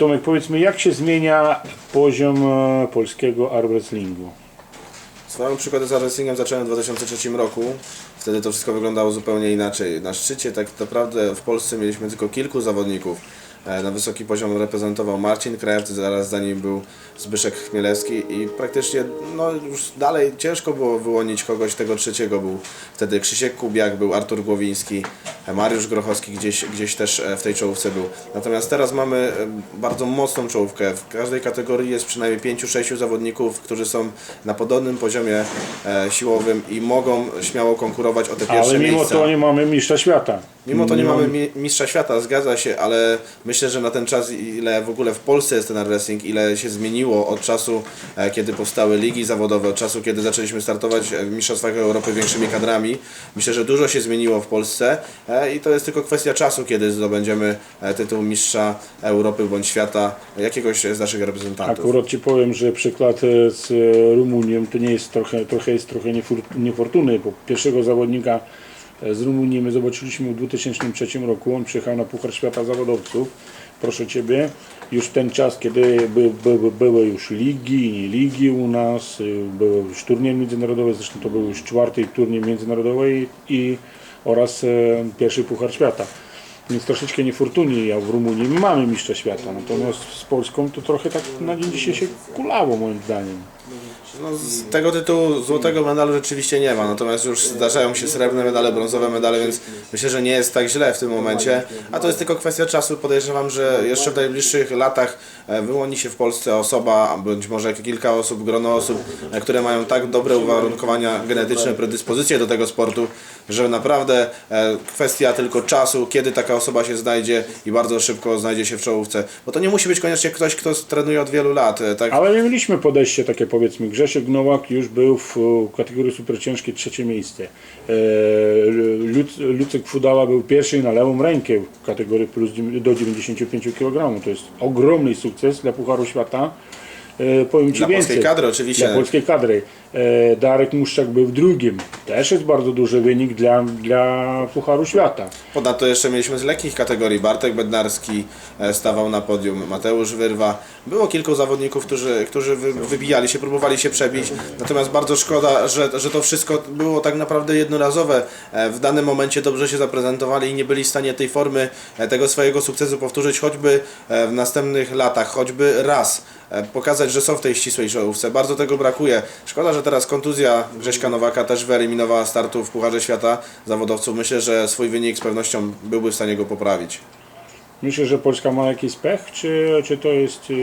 Tomek, powiedz mi, jak się zmienia poziom e, polskiego arm wrestlingu? Swoją przygodę z wrestlingiem zacząłem w 2003 roku. Wtedy to wszystko wyglądało zupełnie inaczej. Na szczycie tak naprawdę w Polsce mieliśmy tylko kilku zawodników. E, Na wysoki poziom reprezentował Marcin Krajewcy, zaraz za nim był Zbyszek Chmielewski i praktycznie no już dalej ciężko było wyłonić kogoś tego trzeciego. Był wtedy Krzysiek Kubiak, był Artur Głowiński, e, Mariusz Grochowski gdzieś, gdzieś też e, w tej czołówce był. Natomiast teraz mamy bardzo mocną czołówkę. W każdej kategorii jest przynajmniej 5-6 zawodników, którzy są na podobnym poziomie siłowym i mogą śmiało konkurować o te pierwsze Ale mimo miejsca. to nie mamy mistrza świata. Mimo to nie mamy mi- mistrza świata, zgadza się, ale myślę, że na ten czas, ile w ogóle w Polsce jest ten wrestling, ile się zmieniło od czasu, e, kiedy powstały ligi zawodowe, od czasu, kiedy zaczęliśmy startować w Mistrzostwach Europy większymi kadrami, myślę, że dużo się zmieniło w Polsce e, i to jest tylko kwestia czasu, kiedy zdobędziemy e, tytuł mistrza Europy bądź świata jakiegoś z naszych reprezentantów. Akurat Ci powiem, że przykład e, z e, Rumunią to nie jest trochę, trochę jest trochę niefor- niefortunny, bo pierwszego zawodnika e, z Rumunii my zobaczyliśmy w 2003 roku, on przyjechał na Puchar Świata Zawodowców, proszę Ciebie, już ten czas, kiedy by, by, były już ligi i nie ligi u nas, y, były już turnieje międzynarodowe, zresztą to był już czwarty turniej międzynarodowy i, i oraz e, pierwszy Puchar Świata. Więc troszeczkę niefortunnie ja w Rumunii my mamy mistrza świata, natomiast z Polską to trochę tak na dzień się kulało moim zdaniem. No, z tego tytułu złotego medalu rzeczywiście nie ma, natomiast już zdarzają się srebrne medale, brązowe medale, więc myślę, że nie jest tak źle w tym momencie. A to jest tylko kwestia czasu. Podejrzewam, że jeszcze w najbliższych latach e, wyłoni się w Polsce osoba, bądź może kilka osób, grono osób, e, które mają tak dobre uwarunkowania genetyczne, predyspozycje do tego sportu, że naprawdę e, kwestia tylko czasu, kiedy taka osoba się znajdzie i bardzo szybko znajdzie się w czołówce. Bo to nie musi być koniecznie ktoś, kto trenuje od wielu lat. Tak? Ale my mieliśmy podejście takie powiedzmy, Grzesiek Nowak już był w kategorii super ciężkiej trzecie miejsce. E, Luc- Lucek Fudała był pierwszy na lewą rękę w kategorii plus do 95 kg. To jest ogromny sukces dla Pucharu Świata. E, Powiem Ci Dla więcej. polskiej kadry oczywiście. Dla polskiej kadry. E, Darek Muszczak był w drugim. Też jest bardzo duży wynik dla, dla Pucharu Świata. Ponadto jeszcze mieliśmy z lekkich kategorii. Bartek Bednarski e, stawał na podium, Mateusz Wyrwa. Było kilku zawodników, którzy, którzy wy- wybijali się, próbowali się przebić. Natomiast bardzo szkoda, że, że to wszystko było tak naprawdę jednorazowe. W danym momencie dobrze się zaprezentowali i nie byli w stanie tej formy, tego swojego sukcesu powtórzyć choćby w następnych latach, choćby raz. E, Że są w tej ścisłej czołówce. Bardzo tego brakuje. Szkoda, że teraz kontuzja Grześka Nowaka też wyeliminowała startu w Pucharze Świata zawodowców. Myślę, że swój wynik z pewnością byłby w stanie go poprawić. Myślę, że Polska ma jakiś pech, czy, czy to jest y,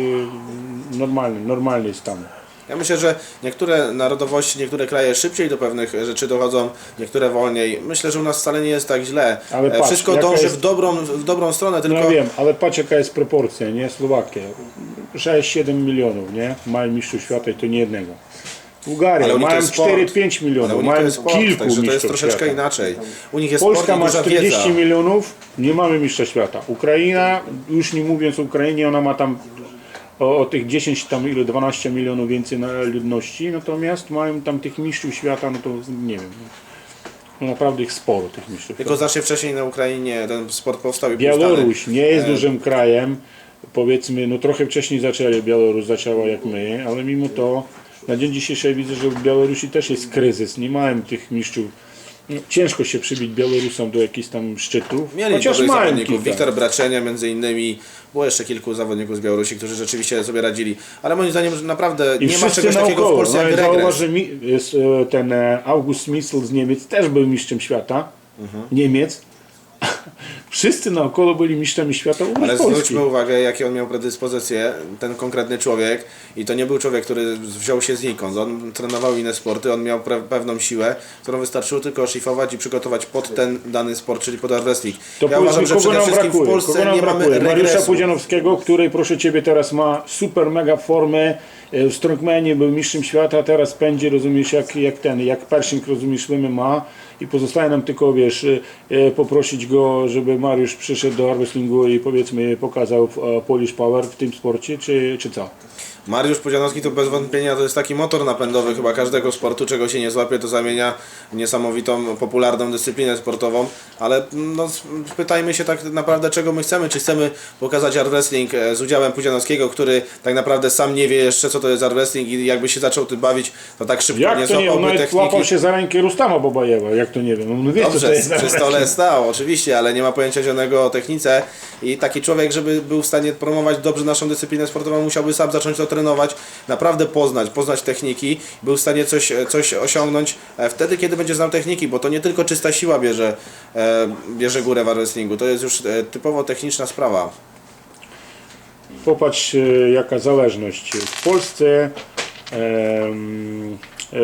normalny, normalny stan? Ja myślę, że niektóre narodowości, niektóre kraje szybciej do pewnych rzeczy dochodzą, niektóre wolniej. Myślę, że u nas wcale nie jest tak źle. Ale E, patrz, Wszystko dąży jest- w, dobrą, w dobrą stronę, tylko No wiem, ale patrz jaka jest proporcja, nie? Słowakia. 6-7 milionów, nie? Mają mistrzów świata i to nie jednego. Bułgaria mają jest sport. 4-5 ale milionów, mają sport, kilku także to jest troszeczkę świata. inaczej. U nich jest Polska ma duża 40 wiedza. milionów, nie mamy mistrza świata. Ukraina, już nie mówiąc o Ukrainie, ona ma tam o, o tych 10, tam ile, 12 milionów więcej na ludności, natomiast mają tam tych mistrzów świata, no to nie wiem. No naprawdę ich sporo tych mistrzów Tylko znacznie wcześniej na Ukrainie ten sport powstał i Białoruś nie jest E, dużym krajem. Powiedzmy, no trochę wcześniej zaczęli, Białoruś zaczęła jak my, ale mimo to na dzień dzisiejszy widzę, że w Białorusi też jest kryzys. Nie mają tych mistrzów. No, ciężko się przybić Białorusom do jakichś tam szczytów. Mieli chociaż mają kilka. Wiktor Braczenia między innymi. Było jeszcze kilku zawodników z Białorusi, którzy rzeczywiście sobie radzili. Ale moim zdaniem że naprawdę I nie ma czegoś takiego w naokoło. Polsce No jak zauważ, że mi, e, ten e, August Missel z Niemiec też był mistrzem świata. Mhm. Niemiec. Wszyscy naokoło byli mistrzami świata u Ale Polski. zwróćmy uwagę, jakie on miał predyspozycje, ten konkretny człowiek. I to nie był człowiek, który wziął się znikąd. On trenował inne sporty, on miał pewną siłę, którą wystarczyło tylko szlifować i przygotować pod ten dany sport, czyli pod wrestling. To ja uważam, że przede nam wszystkim brakuje? w Polsce nie mamy? Mariusza. Pudzianowskiego, który proszę Ciebie teraz ma super mega formę. e, W Strongmanie był mistrzem świata, teraz pędzi, rozumiesz, jak, jak ten, jak Pershing, rozumiesz, MMA i pozostaje nam tylko, wiesz, e, e, poprosić go, żeby Mariusz przyszedł do armwrestlingu i powiedzmy pokazał e, Polish Power w tym sporcie, czy, czy co? Mariusz Pudzianowski to bez wątpienia to jest taki motor napędowy chyba każdego sportu, czego się nie złapie, to zamienia w niesamowitą, popularną dyscyplinę sportową, ale no, pytajmy się tak naprawdę czego my chcemy, czy chcemy pokazać art wrestling e, z udziałem Pudzianowskiego, który tak naprawdę sam nie wie jeszcze co to jest art wrestling i jakby się zaczął tym bawić, to tak szybko nie Jak to nie? On techniki. łapał się za rękę Rustama Bobajewa, jak to nie wiem. On wie, co to Dobrze, jest. przy stole stał, oczywiście, ale nie ma pojęcia zielonego o technice i taki człowiek, żeby był w stanie promować dobrze naszą dyscyplinę sportową, musiałby sam zacząć to trenować, naprawdę poznać, poznać techniki, był w stanie coś, coś osiągnąć e, wtedy, kiedy będzie znał techniki, bo to nie tylko czysta siła bierze, e, bierze górę w wrestlingu, to jest już e, typowo techniczna sprawa. Popatrz, jaka zależność. W Polsce em, e,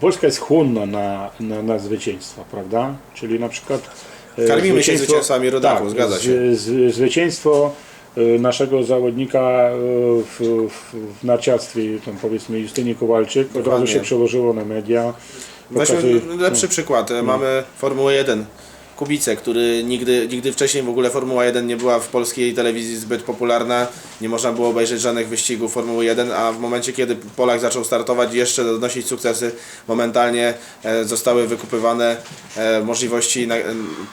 Polska jest chłonna na, na, na zwycięstwa, prawda? Czyli na przykład e, Karmimy się zwycięstwami rodaków, tak, zgadza się. Z, z, zwycięstwo e, naszego zawodnika e, w, w, w narciarstwie, tam powiedzmy Justynie Kowalczyk, od razu się przełożyło na media. Weźmy Pokazuje- lepszy przykład. Mamy Formułę 1. Kubice, który nigdy, nigdy wcześniej w ogóle Formuła 1 nie była w polskiej telewizji zbyt popularna. Nie można było obejrzeć żadnych wyścigów Formuły 1, a w momencie kiedy Polak zaczął startować i jeszcze donosić sukcesy, momentalnie e, zostały wykupywane e, możliwości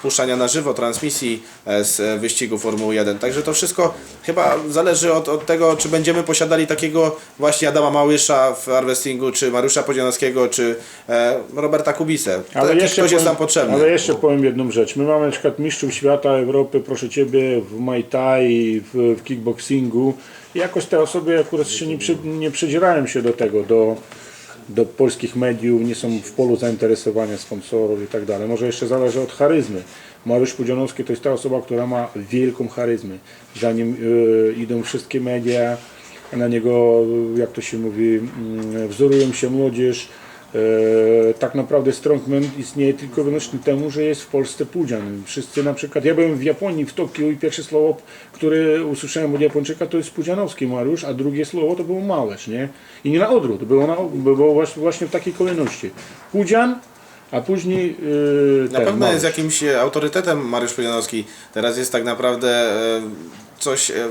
puszczania na żywo transmisji e, z wyścigu Formuły 1. Także to wszystko chyba zależy od, od tego, czy będziemy posiadali takiego właśnie Adama Małysza w Arwestingu, czy Mariusza Podzianowskiego, czy Roberta Kubisę. Taki ktoś jest nam potrzebny. ale jeszcze powiem jedną rzecz. My mamy na przykład mistrzów świata, Europy, proszę Ciebie, w Muay Thai, w, w kickboxingu. I jakoś te osoby akurat się nie, przy, nie się do tego, do, do polskich mediów, nie są w polu zainteresowania sponsorów i tak dalej. Może jeszcze zależy od charyzmy. Mariusz Pudzianowski to jest ta osoba, która ma wielką charyzmę. Za nim y, idą wszystkie media, na niego, y, jak to się mówi, mm, wzorują się młodzież. E, tak naprawdę Strongman istnieje tylko wyłącznie temu, że jest w Polsce pudzian. Wszyscy na przykład, ja byłem w Japonii, w Tokio i pierwsze słowo, które usłyszałem od Japończyka to jest pudzianowski Mariusz, a drugie słowo to było Małeś, nie? I nie na odwrót, było, na, było właśnie- w takiej kolejności. Pudzian, a później yy, Na pewno jest jakimś e, autorytetem Mariusz Pudzianowski. Teraz jest tak naprawdę e, coś, e,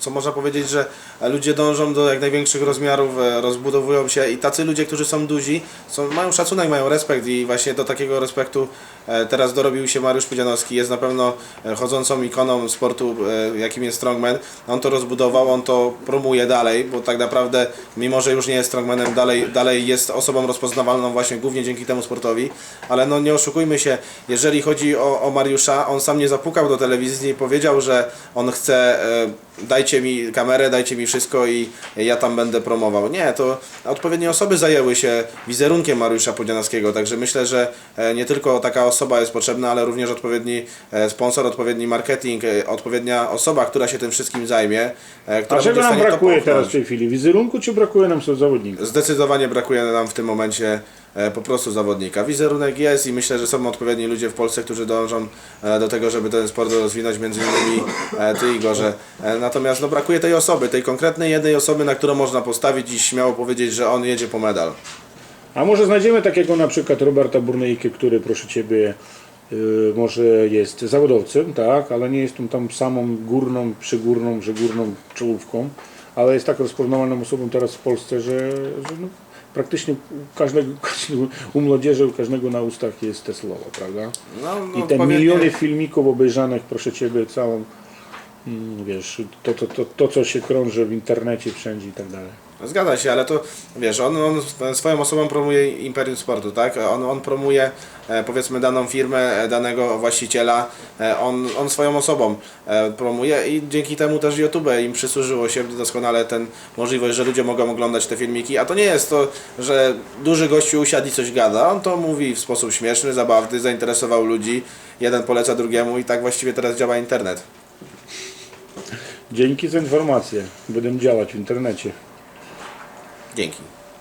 co można powiedzieć, że ludzie dążą do jak największych rozmiarów, e, rozbudowują się i tacy ludzie, którzy są duzi, są, mają szacunek, mają respekt i właśnie do takiego respektu e, teraz dorobił się Mariusz Pudzianowski. Jest na pewno e, chodzącą ikoną sportu, jakim jest Strongman. On to rozbudował, on to promuje dalej, bo tak naprawdę, mimo że już nie jest Strongmanem, dalej, dalej jest osobą rozpoznawalną właśnie głównie dzięki temu sportowi. Ale no nie oszukujmy się, jeżeli chodzi o, o Mariusza, on sam nie zapukał do telewizji, nie powiedział, że on chce e, dajcie mi kamerę, dajcie mi wszystko i ja tam będę promował. Nie, to odpowiednie osoby zajęły się wizerunkiem Mariusza Pudzianowskiego, także myślę, że e, nie tylko taka osoba jest potrzebna, ale również odpowiedni e, sponsor, odpowiedni marketing, e, odpowiednia osoba, która się tym wszystkim zajmie, która A czego nam brakuje teraz w tej chwili? Wizerunku czy brakuje nam zawodników? Zdecydowanie brakuje nam w tym momencie po prostu zawodnika. Wizerunek jest i myślę, że są odpowiedni ludzie w Polsce, którzy dążą e, do tego, żeby ten sport rozwinąć, między innymi e, Ty Igorze. E, Natomiast no, brakuje tej osoby, tej konkretnej jednej osoby, na którą można postawić i śmiało powiedzieć, że on jedzie po medal. A może znajdziemy takiego na przykład Roberta Burnejkę, który proszę Ciebie y, może jest zawodowcem, tak, ale nie jest on tam samą górną, przygórną, żegórną czołówką, ale jest tak rozpoznawalną osobą teraz w Polsce, że, że no, praktycznie u każdego, u młodzieży, u każdego na ustach jest te słowo, prawda? No, no, I te odpowiednie- miliony filmików obejrzanych, proszę Ciebie, całą, mm, wiesz, to, to, to, to co się krąży w internecie wszędzie i tak dalej. Zgadza się, ale to wiesz, on, on swoją osobą promuje Imperium Sportu, tak? On, on promuje e, powiedzmy daną firmę, e, danego właściciela, e, on, on swoją osobą promuje i dzięki temu też YouTube im przysłużyło się doskonale ten możliwość, że ludzie mogą oglądać te filmiki, a to nie jest to, że duży gościu usiadł i coś gada, on to mówi w sposób śmieszny, zabawny, zainteresował ludzi, jeden poleca drugiemu i tak właściwie teraz działa internet. Dzięki za informację. Będę działać w internecie. Dzięki.